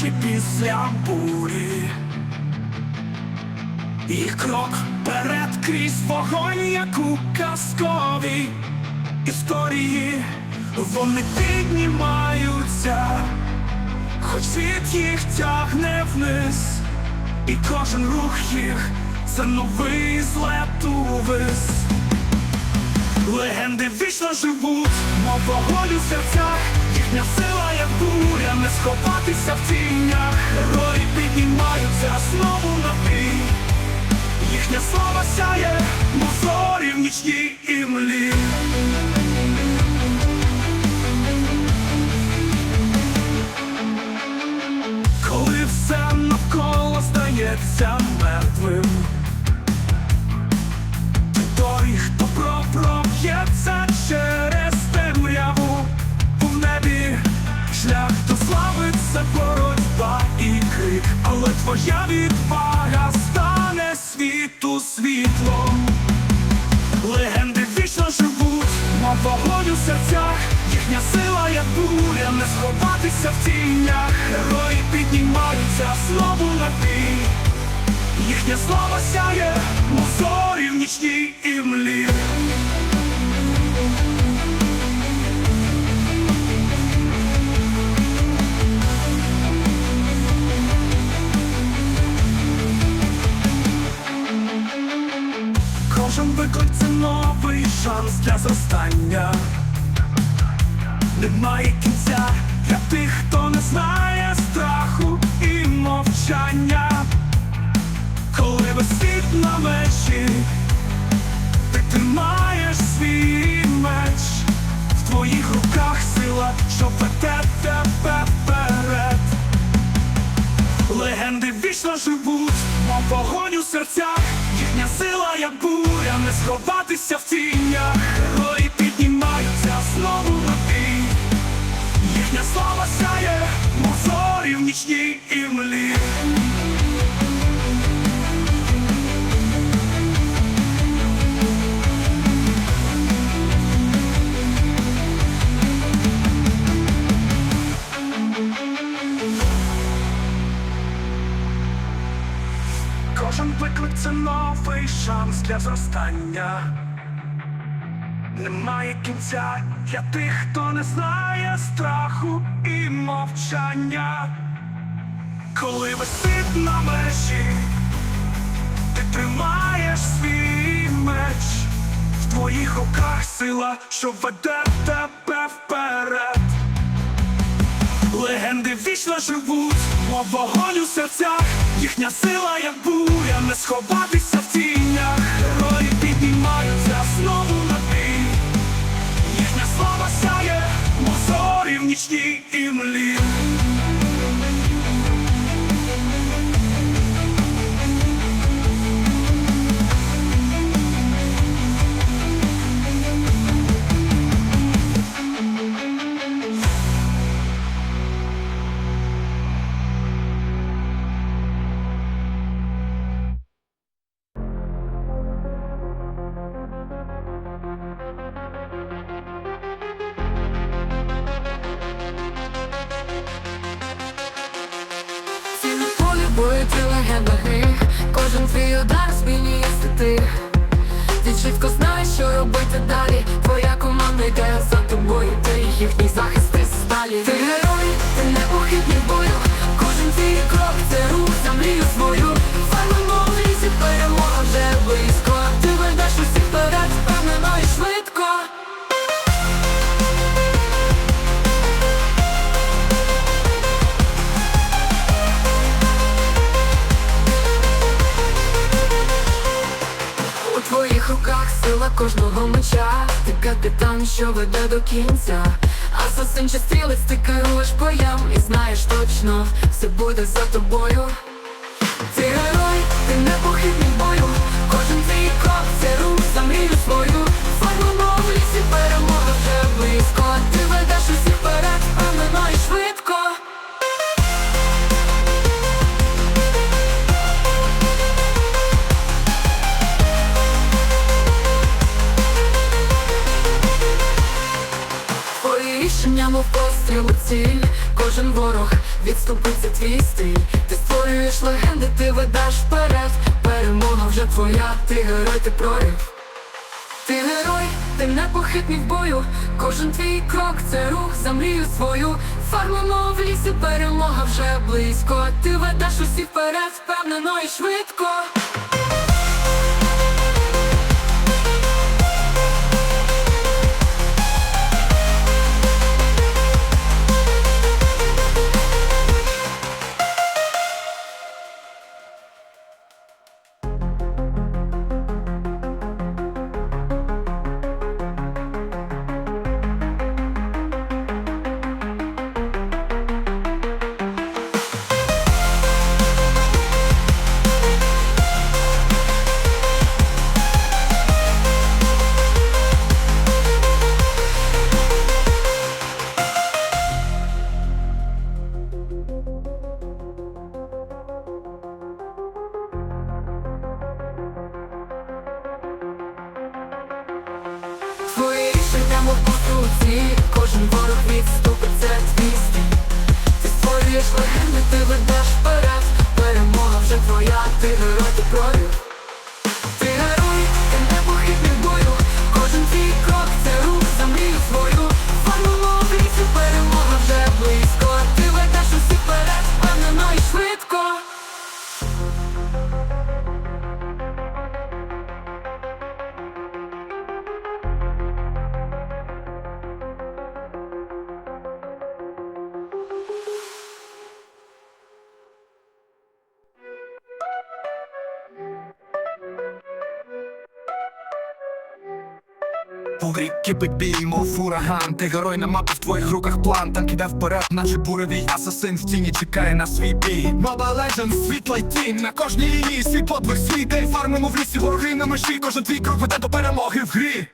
сильніші після бурі. Їх крок перед крізь вогонь, як у казковій історії. Вони піднімаються, хоч світ їх тягне вниз, і кожен рух їх це новий злет увис. Легенди вічно живуть, мов вогонь у серцях, їхня сила, як сховатися в тінях. Герої піднімаються знову на бій. Їхня слава сяє, зорі в нічній імлі. Коли все навколо здається мертвим. Сховатися в тінях. Герої піднімаються знову на бій. Їхня слава сяє, мов зорі в нічній імлі. Кожен виклик новий шанс для зростання. Немає кінця для тих, хто не знає страху і мовчання. Коли світ на мечі, ти тримаєш свій меч, в твоїх руках сила, що веде тебе вперед. Легенди вічно живуть, мов вогонь у серцях, їхня сила, як буря, не сховатися в тінях. Нічній імлі. Кожен виклик це новий шанс для зростання. Немає кінця для тих, хто не знає страху і мовчання. Коли світ на межі, ти тримаєш свій меч, в твоїх руках сила, що веде тебе вперед. Легенди вічно живуть, мов вогонь у серцях, їхня сила, як буря, не сховатися в тінях. Герої піднімаються знову на бій. Їхня слава сяє, мов зорі в нічній Ці на полі ти легенда гри. Кожен твій удар змінює стати Ти чітко знаєш, що робити далі. Твоя команда йде за тобою, ти їхній захист ти сталі. Ти герой, ти непохитний в бою. Кожен твій крок це рух за мрію свою. Фармимо в лісі, перемога вже близько. Ти ведеш усіх вперед, Ти капітан, що веде до кінця. Асасин чи стрілець, ти керуєш боям І знаєш точно, все буде за тобою. Ти герой, ти непохитний бою. Кожен твій крок це рух за мрію свою. Формуємо в лісі, перемога Твої рішення, постріл у ціль Кожен ворог відступиться твій стиль Ти створюєш легенди, ти ведеш вперед Перемога вже твоя, ти герой, ти прорив ти герой, ти непохитний в бою, кожен твій крок це рух за мрію свою. Фармимо в лісі, перемога вже близько. Ти ведеш усі вперед, впевнено і швидко. Посуці, кожен ворог відступить, це стиль Ти створюєш легенди, ти ведеш вперед, перемога вже твоя, ти герой, ти прорив Рік кипить бій, мов ураган Ти герой на мапі в твоїх руках план. Танк іде вперед, наче буревій. Асасин в тіні чекає на свій бій. Mobile Legends, світла й тінь. На кожній лінії свій подвиг, свій. День Фармимо в лісі вороги на межі. Кожен твій крок веде до перемоги в грі.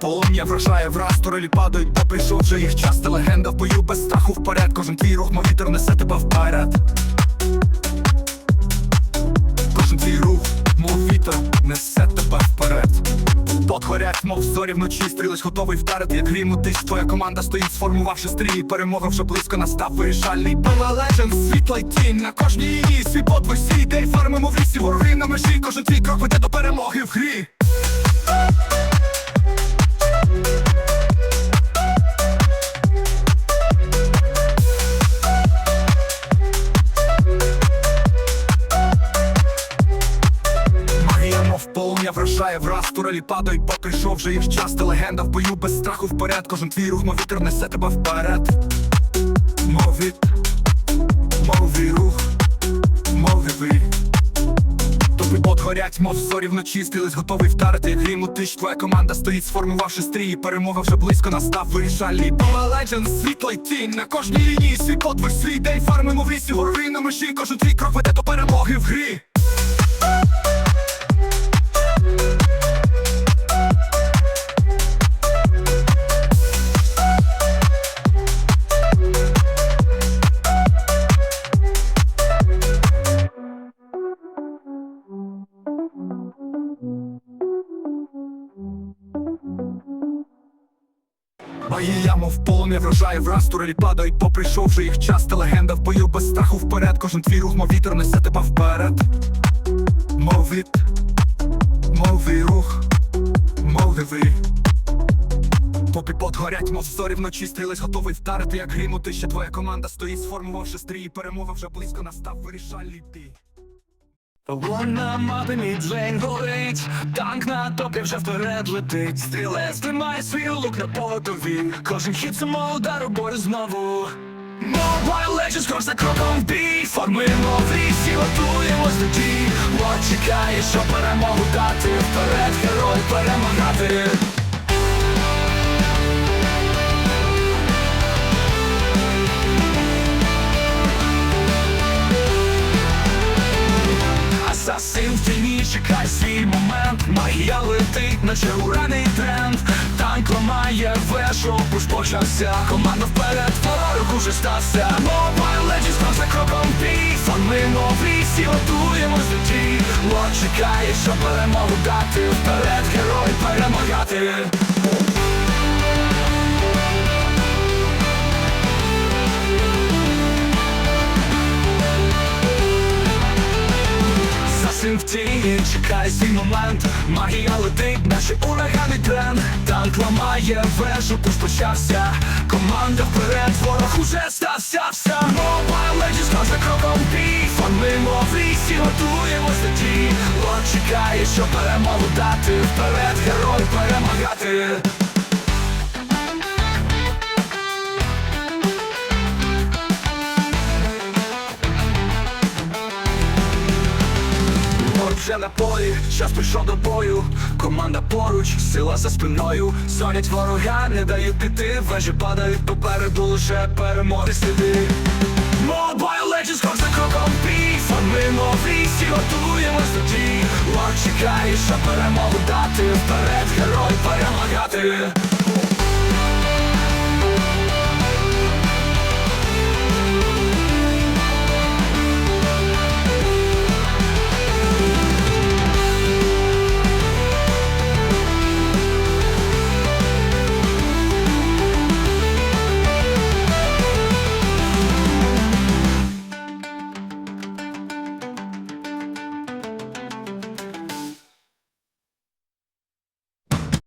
Полум'я вражає враз, турелі падають, та прийшов вже їх час. Ти легенда в бою без страху вперед. Кожен твій рух, мов вітер несе тебе вперед несе тебе вперед. Горять, мов зорі вночі, стрілець готовий вдарити, як грімутись, Твоя команда стоїть, сформувавши стрій Перемога вже близько настав. Вирішальний Legends, світла й тінь. На кожній її свій подвиг, свій дей Фармимо в лісі, вороги на межі. Кожен твій крок веде до перемоги в грі вражає враз, турелі падають, бо прийшов вже їх час. Ти легенда в бою без страху вперед Кожен твій рух, мов вітер несе тебе вперед. Мов від, мов вій рух, мов ви. Тобі бот горять, мов зорі вночі. Стрілись готовий вдарити, грім у тиш Твоя команда стоїть, сформувавши стрій. Перемога вже близько настав. Вирішальний Бала Legends, світло й тінь. На кожній лінії свій подвиг, свій день. Фармимо в лісі, гори на межі. Кожен твій крок веде до перемоги в грі мов полум'я вражає враз, турелі падають, бо прийшов вже їх час Та легенда в бою без страху вперед. Кожен твій рух, мов вітер несе тебе вперед. Мов від, мов вій рух, мов диви Попі пот горять, мов зорі вночі стрілись, готовий вдарити, як грім у тиші. Твоя команда стоїть, сформувавши стрій Перемога вже близько настав вирішальний бій Вона мати мій джейн горить, танк на топі вже вперед летить. Стрілець тримає свій лук на потові. Кожен хід само удар у бою знову. Mobile Legends крок за кроком в бій Формуємо в лісі, готуємось до дій От чекає, що перемогу дати Вперед, герой, перемагати Магія летить наче ураний тренд. Танк ламає вешу, пуш почався Команда вперед, ворог уже стався. Mobile Legends крок за кроком бій Фанмимо в всі готуємо з дій. Лот чекає, щоб перемогу дати. Вперед, герой перемагати тіні, чекай свій момент. Магія летить, наші урагани трен Танк ламає вежу, пуш почався. Команда вперед, ворог уже стався вся Mobile Legends, крок за кроком бій Фанмимо в лісі, готуємось до дій. Лот чекає, щоб перемогу Вперед, герой перемагати вже на полі, час прийшов до бою. Команда поруч, сила за спиною. Зонять ворога, не дають піти. Вежі падають попереду, лише перемоги сліди. Mobile Legends, крок за кроком бій. Фанмимо в лісі, готуємось до дій. Лор чекає, щоб перемогу дати. Вперед, герой перемагати